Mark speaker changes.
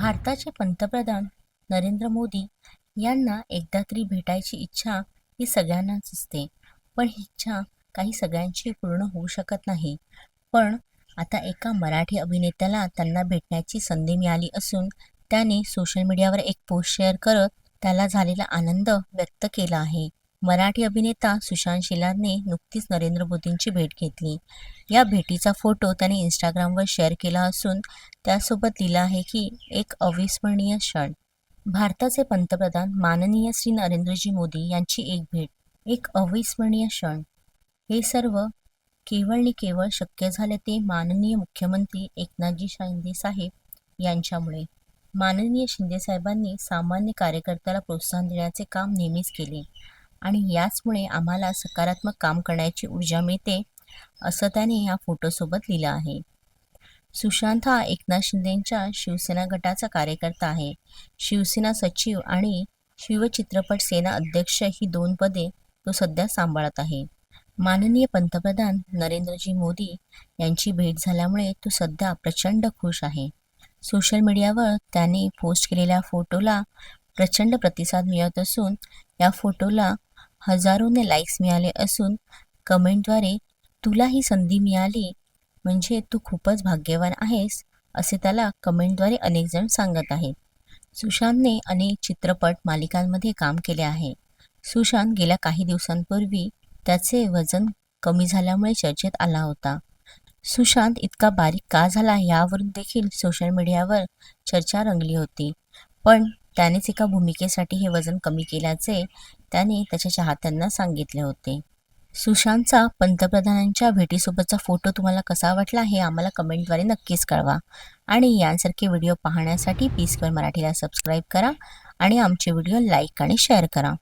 Speaker 1: भारताचे पंतप्रधान नरेंद्र मोदी यांना एकदा तरी भेटायची इच्छा ही सगळ्यांनाच असते. पण ही इच्छा काही सगळ्यांची पूर्ण होऊ शकत नाही. पण आता एका मराठी अभिनेत्याला त्यांना भेटण्याची संधी मिळाली असून त्याने सोशल मीडियावर एक पोस्ट शेअर करत त्याला झालेला आनंद व्यक्त केला आहे. मराठी अभिनेता सुशांत शिलारने नुकतीच नरेंद्र मोदींची भेट घेतली. या भेटीचा फोटो त्याने इंस्टाग्रामवर शेअर केला असून त्यासोबत लिहिलं आहे की एक अविस्मरणीय क्षण. भारताचे पंतप्रधान माननीय श्री नरेंद्रजी मोदी यांची एक भेट एक अविस्मरणीय क्षण. हे सर्व केवळ आणि केवळ शक्य झाले ते माननीय मुख्यमंत्री एकनाथजी शिंदे साहेब यांच्यामुळे. माननीय शिंदे साहेबांनी सामान्य कार्यकर्त्याला प्रोत्साहन देण्याचे काम नेहमीच केले. आणि याचमुळे आम्हाला सकारात्मक काम करण्याची ऊर्जा मिळते असं त्याने या फोटोसोबत लिहिलं आहे. सुशांत हा एकनाथ शिंदेंच्या शिवसेना गटाचा कार्यकर्ता आहे. शिवसेना सचिव आणि शिवचित्रपट सेना अध्यक्ष ही दोन पदे तो सध्या सांभाळत आहे. माननीय पंतप्रधान नरेंद्रजी मोदी यांची भेट झाल्यामुळे तो सध्या प्रचंड खुश आहे. सोशल मीडियावर त्याने पोस्ट केलेल्या फोटोला प्रचंड प्रतिसाद मिळत असून या फोटोला हजारोने लाईक्स मिळाले असून कमेंटद्वारे तुला ही संधी मिळाली. म्हणजे तू खूपच भाग्यवान आहेस असे त्याला कमेंटद्वारे अनेक जण सांगत आहेत. सुशांतने अनेक चित्रपट मालिकांमध्ये काम केले आहे. सुशांत गेल्या काही दिवसांपूर्वी त्याचे वजन कमी झाल्यामुळे चर्चेत आला होता. सुशांत इतका बारीक का झाला यावरून देखील सोशल मीडियावर चर्चा रंगली होती. पण त्यानेच एका भूमिकेसाठी हे वजन कमी केल्याचे त्याने त्याच्या चाहत्यांना सांगितले होते. सुशांतचा पंतप्रधानांच्या भेटीसोबतचा फोटो तुम्हाला कसा वाटला हे आम्हाला कमेंटद्वारे नक्कीच कळवा. आणि यांसारखे व्हिडिओ पाहण्यासाठी पी स्क्वेअर मराठीला सबस्क्राईब करा आणि आमचे व्हिडिओ लाईक आणि शेअर करा.